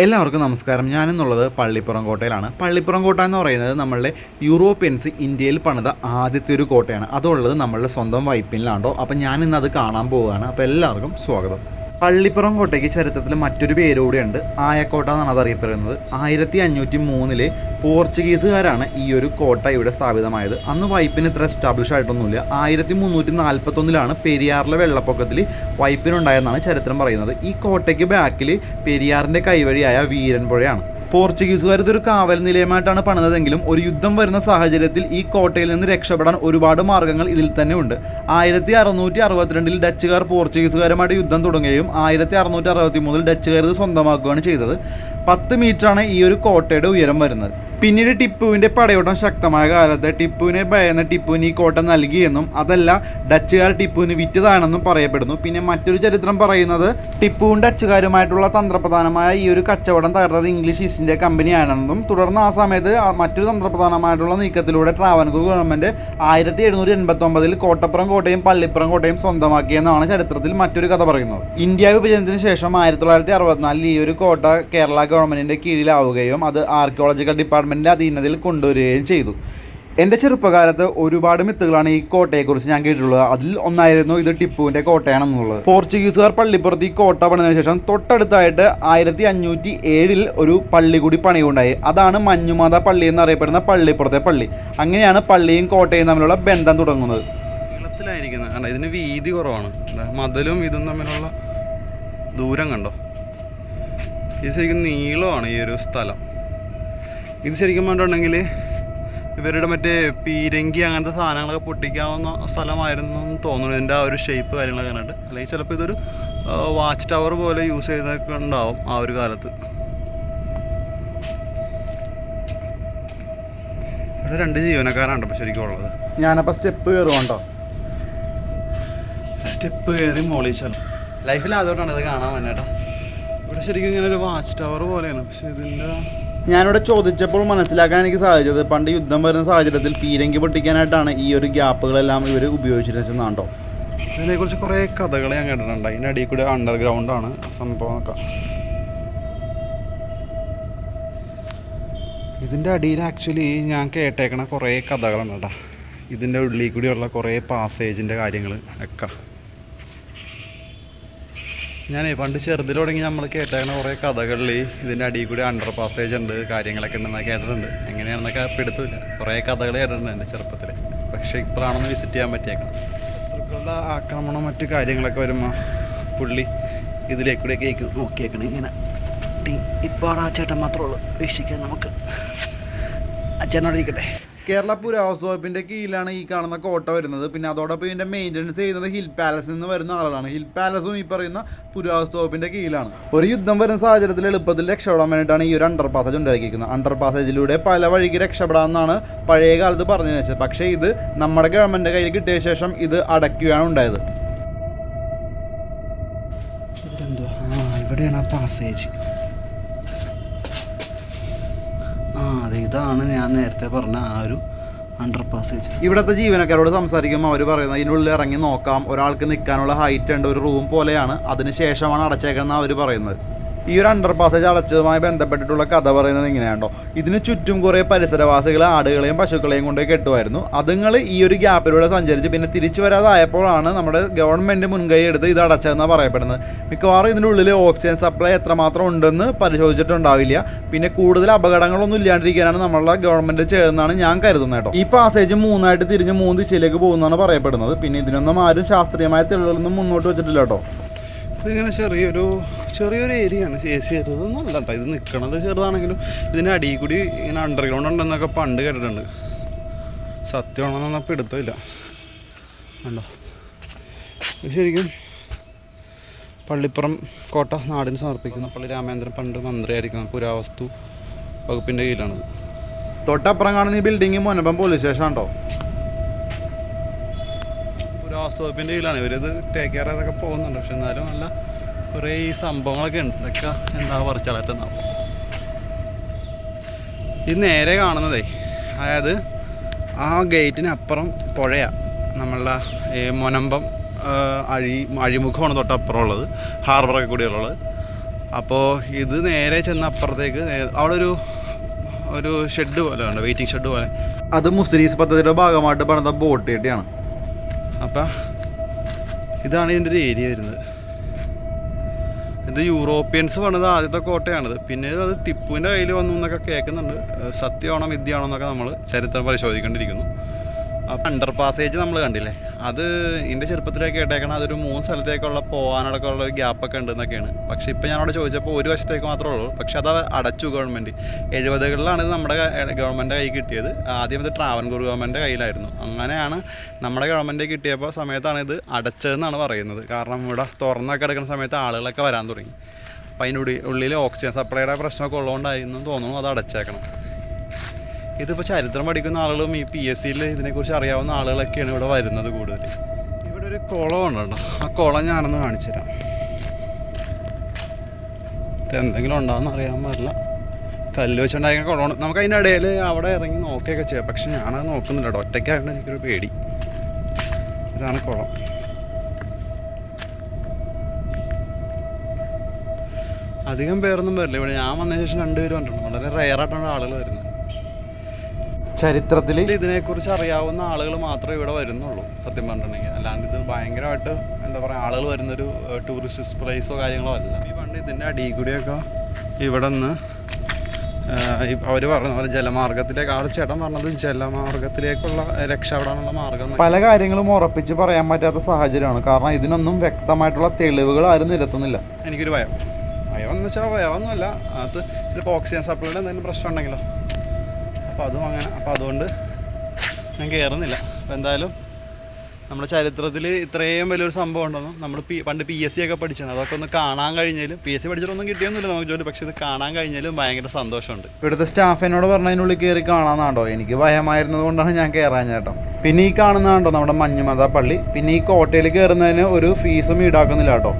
എല്ലാവർക്കും നമസ്കാരം. ഞാനെന്നുള്ളത് പള്ളിപ്പുറം കോട്ടയിലാണ്. പള്ളിപ്പുറം കോട്ട എന്ന് പറയുന്നത് നമ്മളുടെ യൂറോപ്യൻസ് ഇന്ത്യയിൽ പണിത ആദ്യത്തെ ഒരു കോട്ടയാണ്. അതുള്ളത് നമ്മളുടെ സ്വന്തം വൈപ്പിനിലാണ്ടോ അപ്പം ഞാൻ ഇന്ന് അത് കാണാൻ പോവുകയാണ്. അപ്പോൾ എല്ലാവർക്കും സ്വാഗതം. പള്ളിപ്പുറം കോട്ടയ്ക്ക് ചരിത്രത്തിൽ മറ്റൊരു പേര് കൂടിയുണ്ട് ആയക്കോട്ട എന്നാണ് അത് അറിയപ്പെടുന്നത് ആയിരത്തി അഞ്ഞൂറ്റി മൂന്നിലെ പോർച്ചുഗീസുകാരാണ് ഈ ഒരു കോട്ട ഇവിടെ സ്ഥാപിതമായത്. അന്ന് വൈപ്പിന് ഇത്ര എസ്റ്റാബ്ലിഷ് ആയിട്ടൊന്നുമില്ല. ആയിരത്തി മുന്നൂറ്റി നാൽപ്പത്തൊന്നിലാണ് പെരിയാറിലെ വെള്ളപ്പൊക്കത്തിൽ വൈപ്പിനുണ്ടായെന്നാണ് ചരിത്രം പറയുന്നത്. ഈ കോട്ടയ്ക്ക് ബാക്കിൽ പെരിയാറിന്റെ കൈവഴിയായ വീരൻപുഴയാണ്. പോർച്ചുഗീസുകാർ ഇതൊരു കാവൽ നിലയമായിട്ടാണ് പണിതതെങ്കിലും ഒരു യുദ്ധം വരുന്ന സാഹചര്യത്തിൽ ഈ കോട്ടയിൽ നിന്ന് രക്ഷപ്പെടാൻ ഒരുപാട് മാർഗങ്ങൾ ഇതിൽ തന്നെ ഉണ്ട്. ആയിരത്തി അറുന്നൂറ്റി അറുപത്തിരണ്ടിൽ ഡച്ചുകാർ പോർച്ചുഗീസുകാരുമായിട്ട് യുദ്ധം തുടങ്ങുകയും ആയിരത്തി അറുന്നൂറ്റി അറുപത്തി മൂന്നിൽ ഡച്ചുകാർ ഇത് സ്വന്തമാക്കുകയാണ് ചെയ്തത്. പത്ത് മീറ്ററാണ് ഈ ഒരു കോട്ടയുടെ ഉയരം വരുന്നത്. പിന്നീട് ടിപ്പുവിന്റെ പടയോട്ടം ശക്തമായ കാലത്ത് ടിപ്പുവിനെ ഭയന്ന് ടിപ്പുവിന് ഈ കോട്ട നൽകിയെന്നും അതല്ല ഡച്ചുകാർ ടിപ്പുവിന് വിറ്റതാണെന്നും പറയപ്പെടുന്നു. പിന്നെ മറ്റൊരു ചരിത്രം പറയുന്നത് ടിപ്പുവും ഡച്ചുകാരുമായിട്ടുള്ള തന്ത്രപ്രധാനമായ ഈ ഒരു കച്ചവടം തകർത്തത് ഇംഗ്ലീഷ് ഈസ്റ്റ് ഇന്ത്യ കമ്പനിയാണെന്നും തുടർന്ന് ആ സമയത്ത് മറ്റൊരു തന്ത്രപ്രധാനമായിട്ടുള്ള നീക്കത്തിലൂടെ ട്രാവൻകൂർ ഗവൺമെന്റ് ആയിരത്തി എഴുന്നൂറ്റി എൺപത്തി ഒമ്പതിൽ കോട്ടപ്പുറം കോട്ടയും പള്ളിപ്പുറം കോട്ടയും സ്വന്തമാക്കിയെന്നാണ് ചരിത്രത്തിൽ മറ്റൊരു കഥ പറയുന്നത്. ഇന്ത്യ വിഭജനത്തിന് ശേഷം ആയിരത്തി തൊള്ളായിരത്തി അറുപത്തിനാലിൽ ഈ ഒരു കോട്ട കേരള ഗവൺമെന്റിന്റെ കീഴിലാവുകയും അത് ആർക്കിയോളജിക്കൽ ഡിപ്പാർട്ട്മെന്റിന്റെ അധീനതയിൽ കൊണ്ടുവരികയും ചെയ്തു. എന്റെ ചെറുപ്പകാലത്ത് ഒരുപാട് മിത്തുകളാണ് ഈ കോട്ടയെക്കുറിച്ച് ഞാൻ കേട്ടിട്ടുള്ളത്. അതിൽ ഒന്നായിരുന്നു ഇത് ടിപ്പുവിന്റെ കോട്ടയാണെന്നുള്ളത്. പോർച്ചുഗീസുകാർ പള്ളിപ്പുറത്ത് ഈ കോട്ട പണിതിനു ശേഷം തൊട്ടടുത്തായിട്ട് ആയിരത്തി അഞ്ഞൂറ്റി ഏഴിൽ ഒരു പള്ളി കൂടി പണിയുണ്ടായി. അതാണ് മഞ്ഞുമാത പള്ളി എന്നറിയപ്പെടുന്ന പള്ളിപ്പുറത്തെ പള്ളി. അങ്ങനെയാണ് പള്ളിയും കോട്ടയും തമ്മിലുള്ള ബന്ധം തുടങ്ങുന്നത്. നീളത്തിലായിരിക്കുന്നത് ഇതിന് വീതി കുറവാണ്. മതിലും ഇതും തമ്മിലുള്ള ദൂരം കണ്ടോ? ഈ ശരിക്കും നീളമാണ് ഈ ഒരു സ്ഥലം. ഇത് ശരിക്കും പറഞ്ഞിട്ടുണ്ടെങ്കിൽ ഇവരുടെ മറ്റേ പീരങ്കി അങ്ങനത്തെ സാധനങ്ങളൊക്കെ പൊട്ടിക്കാവുന്ന സ്ഥലമായിരുന്നു എന്ന് തോന്നുന്നു. ഇതിന്റെ ആ ഒരു ഷേപ്പ് കാര്യങ്ങളൊക്കെ കണ്ടിട്ട്. അല്ലെങ്കിൽ ചിലപ്പോൾ ഇതൊരു വാച്ച് ടവർ പോലെ യൂസ് ചെയ്തൊക്കെ ഉണ്ടാവും ആ ഒരു കാലത്ത്. ഇവിടെ രണ്ട് ജീവനക്കാരാണ് ഇപ്പോൾ ശരിക്കും ഉള്ളത്. ഞാനപ്പോൾ സ്റ്റെപ്പ് കയറുമുണ്ടോ സ്റ്റെപ്പ് കയറി മോളിച്ചാൽ ലൈഫിൽ ആദ്യമായിട്ടാണ് ഇത് കാണാൻ വന്നേട്ടാ ഇവിടെ ശരിക്കും ഇങ്ങനെ ഒരു വാച്ച് ടവർ പോലെയാണ്. പക്ഷെ ഇതിന്റെ ഞാനിവിടെ ചോദിച്ചപ്പോൾ മനസ്സിലാക്കാൻ എനിക്ക് സാധിച്ചത് പണ്ട് യുദ്ധം വരുന്ന സാഹചര്യത്തിൽ പീരങ്കി പൊട്ടിക്കാനായിട്ടാണ് ഈ ഒരു ഗ്യാപ്പുകളെല്ലാം ഇവർ ഉപയോഗിച്ചിരുന്നാണ്ടോ ഇതിനെക്കുറിച്ച് കുറേ കഥകൾ ഞാൻ കേട്ടിട്ടുണ്ട്. അതിന്റെ അടിയിൽ കൂടെ അണ്ടർഗ്രൗണ്ടാണ് സംഭവമൊക്കെ ഇതിന്റെ അടിയിൽ ആക്ച്വലി ഞാൻ കേട്ടേക്കണ കുറേ കഥകളുണ്ട് കേട്ടോ. ഇതിന്റെ ഉള്ളിൽ കൂടിയുള്ള കുറേ പാസേജിന്റെ കാര്യങ്ങൾ ഒക്കെ. ഞാനേ പണ്ട് ചെറുതിൽ തുടങ്ങി നമ്മൾ കേട്ടേക്കണ കുറേ കഥകളിൽ ഇതിന്റെ അടിയിൽ കൂടി അണ്ടർ പാസേജ് ഉണ്ട് കാര്യങ്ങളൊക്കെ ഉണ്ടെന്നൊക്കെ കേട്ടിട്ടുണ്ട്. എങ്ങനെയാണെന്നൊക്കെ പിടുത്തില്ല കുറേ കഥകൾ കേട്ടിട്ടുണ്ട് എന്റെ ചെറുപ്പത്തിൽ. പക്ഷേ ഇപ്പോഴാണെന്ന് വിസിറ്റ് ചെയ്യാൻ പറ്റിയേക്കണം ശത്രുക്കളുടെ ആക്രമണം മറ്റു കാര്യങ്ങളൊക്കെ വരുമ്പോൾ പുള്ളി ഇതിലേക്കൂടെ കേക്ക് നോക്കിയേക്കണം. ഇങ്ങനെ ഇപ്പോൾ ആ ചേട്ടൻ മാത്രമേ ഉള്ളൂ. വീക്ഷിക്കാൻ നമുക്ക്. അച്ഛനോട് ഇരിക്കട്ടെ. കേരള പുരാവസ്തു വകുപ്പിന്റെ കീഴിലാണ് ഈ കാണുന്ന കോട്ട വരുന്നത്. പിന്നെ അതോടൊപ്പം ഇതിന്റെ മെയിന്റനൻസ് ചെയ്യുന്നത് ഹിൽ പാലസ് നിന്ന് വരുന്ന ആളാണ് ഹിൽ പാലസും ഈ പറയുന്ന പുരാവസ്തു വകുപ്പിന്റെ കീഴിലാണ്. ഒരു യുദ്ധം വരുന്ന സാഹചര്യത്തിൽ എളുപ്പത്തിൽ രക്ഷപ്പെടാൻ വേണ്ടിയിട്ടാണ് ഈ ഒരു അണ്ടർ പാസേജ് ഉണ്ടാക്കിയിരിക്കുന്നത് അണ്ടർ പാസേജിലൂടെ പല വഴിക്ക് രക്ഷപ്പെടാമെന്നാണ് പഴയ കാലത്ത് പറഞ്ഞു വെച്ചത്. പക്ഷേ ഇത് നമ്മുടെ ഗവൺമെന്റ് കയ്യിൽ കിട്ടിയ ശേഷം ഇത് അടയ്ക്കുകയാണ് ഉണ്ടായത്. ഇവിടെയാണ് ആ പാസേജ് അതെ ഇതാണ് ഞാൻ നേരത്തെ പറഞ്ഞ ആ ഒരു അണ്ടർ പാസേജ് ഇവിടുത്തെ ജീവനക്കാരോട് സംസാരിക്കുമ്പോൾ അവർ പറയുന്നത് ഇതിനുള്ളിൽ ഇറങ്ങി നോക്കാം. ഒരാൾക്ക് നിൽക്കാനുള്ള ഹൈറ്റ് ഉണ്ട്. ഒരു റൂം പോലെയാണ്. അതിന് ശേഷമാണ് അടച്ചേക്കുന്നത് അവർ പറയുന്നത്. ഈ ഒരു അണ്ടർ പാസേജ് അടച്ചതുമായി ബന്ധപ്പെട്ടിട്ടുള്ള കഥ പറയുന്നത് ഇങ്ങനെയാണോ ഇതിന് ചുറ്റും കുറേ പരിസരവാസികൾ ആടുകളെയും പശുക്കളെയും കൊണ്ട് കെട്ടുമായിരുന്നു. അതുങ്ങൾ ഈ ഒരു ഗ്യാപ്പിലൂടെ സഞ്ചരിച്ച് പിന്നെ തിരിച്ചു വരാതായപ്പോഴാണ് നമ്മുടെ ഗവൺമെന്റ് മുൻകൈ എടുത്ത് ഇത് അടച്ചതെന്നാണ് പറയപ്പെടുന്നത്. മിക്കവാറും ഇതിന്റെ ഉള്ളിൽ ഓക്സിജൻ സപ്ലൈ എത്രമാത്രം ഉണ്ടെന്ന് പരിശോധിച്ചിട്ടുണ്ടാവില്ല. പിന്നെ കൂടുതൽ അപകടങ്ങളൊന്നും ഇല്ലാണ്ടിരിക്കാനാണ് നമ്മളുടെ ഗവൺമെന്റ് ചെയ്തതെന്നാണ് ഞാൻ കരുതുന്നത് കേട്ടോ. ഈ പാസേജ് മൂന്നായിട്ട് തിരിഞ്ഞ് മൂന്ന് ദിശയിലേക്ക് പോകുന്നതാണ് പറയപ്പെടുന്നത്. പിന്നെ ഇതിനൊന്നും ആരും ശാസ്ത്രീയമായ തെളിവുകളൊന്നും മുന്നോട്ട് വെച്ചിട്ടില്ല കേട്ടോ. ഇതിങ്ങനെ ചെറിയൊരു ചെറിയൊരു ഏരിയ ആണ് അല്ല കേട്ടോ ഇത് നിൽക്കണത് ചെറുതാണെങ്കിലും ഇതിന്റെ അടിയിൽ കൂടി ഇങ്ങനെ അണ്ടർഗ്രൗണ്ട് ഉണ്ടെന്നൊക്കെ പണ്ട് കേട്ടിട്ടുണ്ട്. സത്യമാണെന്നൊന്നും അപ്പം എടുത്തില്ല ഇത് ശരിക്കും പള്ളിപ്പുറം കോട്ട നാടിന് സമർപ്പിക്കുന്ന പള്ളി രാമേന്ദ്രൻ പണ്ട് മന്ത്രിയായിരിക്കുന്ന പുരാവസ്തു വകുപ്പിന്റെ കീഴിലാണിത്. തൊട്ടപ്പുറം കാണുന്ന ഈ ബിൽഡിംഗ് മുനമ്പം പോലീസ് സ്റ്റേഷൻ ഉണ്ടോ പുരാവസ്തു വകുപ്പിന്റെ കീഴിലാണ്. ഇവരിത് ടേക്ക് കെയർ ചെയ്തൊക്കെ പോകുന്നുണ്ട്. പക്ഷെ എന്നാലും നല്ല കുറേ ഈ സംഭവങ്ങളൊക്കെ ഉണ്ട്. ഇതൊക്കെ എന്താ പറിച്ചാളത്തെന്നാവും ഇത് നേരെ കാണുന്നതേ അതായത് ആ ഗേറ്റിനപ്പുറം പുഴയാണ് നമ്മളുടെ ഈ മൊനമ്പം അഴി അഴിമുഖമാണ് തൊട്ടപ്പുറം ഉള്ളത്. ഹാർബറൊക്കെ കൂടിയുള്ളത് അപ്പോൾ ഇത് നേരെ ചെന്ന അപ്പുറത്തേക്ക് അവിടെ ഒരു ഒരു ഷെഡ് പോലെ ഉണ്ട്. വെയിറ്റിംഗ് ഷെഡ് പോലെ. അത് മുസ്ലിംസ് പദ്ധതിയുടെ ഭാഗമായിട്ട് പണിത ബോട്ട് കെട്ടിയാണ്. അപ്പം ഇതാണ് ഇതിന്റെ ഒരു ഏരിയ വരുന്നത്. ഇത് യൂറോപ്യൻസ് പണിത് ആദ്യത്തെ കോട്ടയാണിത്. പിന്നെ അത് ടിപ്പുവിന്റെ കയ്യിൽ വന്നു എന്നൊക്കെ കേൾക്കുന്നുണ്ട്. സത്യമാണോ വിദ്യയാണോ എന്നൊക്കെ നമ്മൾ ചരിത്രം പരിശോധിക്കേണ്ടിയിരിക്കുന്നു. അണ്ടർ പാസേജ് നമ്മൾ കണ്ടില്ലേ? അത് എന്റെ ചെറുപ്പത്തിലേക്ക് കേട്ടേക്കണം അതൊരു മൂന്ന് സ്ഥലത്തേക്കുള്ള പോകാനടക്കമുള്ള ഒരു ഗ്യാപ്പൊക്കെ ഉണ്ടെന്നൊക്കെയാണ് പക്ഷേ ഇപ്പം ഞാനവിടെ ചോദിച്ചപ്പോൾ ഒരു വശത്തേക്ക് മാത്രമേ ഉള്ളൂ. പക്ഷെ അത് അടച്ചു ഗവൺമെന്റ് എഴുപതുകളിലാണ് ഇത് നമ്മുടെ ഗവൺമെന്റ് കൈ കിട്ടിയത്. ആദ്യം ഇത് ട്രാവൻകൂർ ഗവൺമെന്റ് കയ്യിലായിരുന്നു. അങ്ങനെയാണ് നമ്മുടെ ഗവൺമെന്റ് കിട്ടിയപ്പോൾ സമയത്താണ് ഇത് അടച്ചതെന്നാണ് പറയുന്നത്. കാരണം ഇവിടെ തുറന്നൊക്കെ എടുക്കുന്ന സമയത്ത് ആളുകളൊക്കെ വരാൻ തുടങ്ങി. അപ്പം അതിനുള്ളിൽ ഉള്ളിൽ ഓക്സിജൻ സപ്ലൈയുടെ പ്രശ്നമൊക്കെ ഉള്ളതുകൊണ്ടായിരുന്നു തോന്നുന്നു അത് അടച്ചേക്കണം. ഇതിപ്പോൾ ചരിത്രം പഠിക്കുന്ന ആളുകളും ഈ പി എസ് സിയിൽ ഇതിനെക്കുറിച്ച് അറിയാവുന്ന ആളുകളൊക്കെയാണ് ഇവിടെ വരുന്നത് കൂടുതൽ ഇവിടെ ഒരു കുളം ഉണ്ടോ ആ കുളം ഞാനൊന്ന് കാണിച്ചു തരാം. എന്തെങ്കിലും ഉണ്ടാകുന്ന അറിയാൻ പാടില്ല. കല്ല് വെച്ചുണ്ടാക്കിയ കുളമാണ്. നമുക്ക് അതിന്റെ ഇടയിൽ അവിടെ ഇറങ്ങി നോക്കുകയൊക്കെ ചെയ്യാം. പക്ഷെ ഞാനത് നോക്കുന്നില്ല കേട്ടോ. ഒറ്റയ്ക്കായതുകൊണ്ട് എനിക്കൊരു പേടി. ഇതാണ് കുളം. അധികം പേരൊന്നും വരില്ല. ഇവിടെ ഞാൻ വന്ന ശേഷം രണ്ടുപേരും വന്നിട്ടുണ്ട്. വളരെ റയറായിട്ടാണ് ആളുകൾ വരുന്നത്. ചരിത്രത്തിൽ ഇതിനെക്കുറിച്ച് അറിയാവുന്ന ആളുകൾ മാത്രമേ ഇവിടെ വരുന്നുള്ളൂ സത്യം പറഞ്ഞിട്ടുണ്ടെങ്കിൽ. അല്ലാണ്ട് ഇത് ഭയങ്കരമായിട്ട് എന്താ പറയുക ആളുകൾ വരുന്നൊരു ടൂറിസ്റ്റ് പ്ലേസോ കാര്യങ്ങളോ അല്ല. ഈ പണ്ട് ഇതിന്റെ അടിയിൽ കൂടിയൊക്കെ ഇവിടെ നിന്ന് അവർ പറഞ്ഞ പോലെ ജലമാർഗത്തിലേക്ക് ആ ചേട്ടൻ പറഞ്ഞത് ജലമാർഗത്തിലേക്കുള്ള രക്ഷപ്പെടാനുള്ള മാർഗം പല കാര്യങ്ങളും ഉറപ്പിച്ച് പറയാൻ പറ്റാത്ത സാഹചര്യമാണ്. കാരണം ഇതിനൊന്നും വ്യക്തമായിട്ടുള്ള തെളിവുകൾ ആരും നിരത്തുന്നില്ല. എനിക്കൊരു ഭയം. ഭയം എന്ന് വെച്ചാൽ ഭയമൊന്നുമല്ല അത് ചിലപ്പോൾ ഓക്സിജൻ സപ്ലൈയുടെ എന്തെങ്കിലും പ്രശ്നം ഉണ്ടെങ്കിലോ? അപ്പോൾ അതും അങ്ങനെ അപ്പോൾ അതുകൊണ്ട് ഞാൻ കയറുന്നില്ല. അപ്പോൾ എന്തായാലും നമ്മുടെ ചരിത്രത്തിൽ ഇത്രയും വലിയൊരു സംഭവം ഉണ്ടെന്നും നമ്മൾ പി പണ്ട് പി എസ് സി ഒക്കെ പഠിച്ചാണ്. അതൊക്കെ ഒന്ന് കാണാൻ കഴിഞ്ഞാലും പി എസ് സി പഠിച്ചിട്ടൊന്നും കിട്ടിയൊന്നുമില്ല നമുക്ക് ജോലി. പക്ഷേ ഇത് കാണാൻ കഴിഞ്ഞാലും ഭയങ്കര സന്തോഷമുണ്ട്. ഇവിടുത്തെ സ്റ്റാഫ് എന്നോട് പറഞ്ഞതിനുള്ളിൽ കയറി കാണാന്നാണ്ടോ എനിക്ക് ഭയമായിരുന്നത് കൊണ്ടാണ് ഞാൻ കയറാൻ ചേട്ടം പിന്നെ ഈ കാണുന്നതാണ്ടോ നമ്മുടെ മഞ്ഞുമത പള്ളി? പിന്നെ ഈ കോട്ടയിൽ കയറുന്നതിന് ഒരു ഫീസും ഈടാക്കുന്നില്ല കേട്ടോ.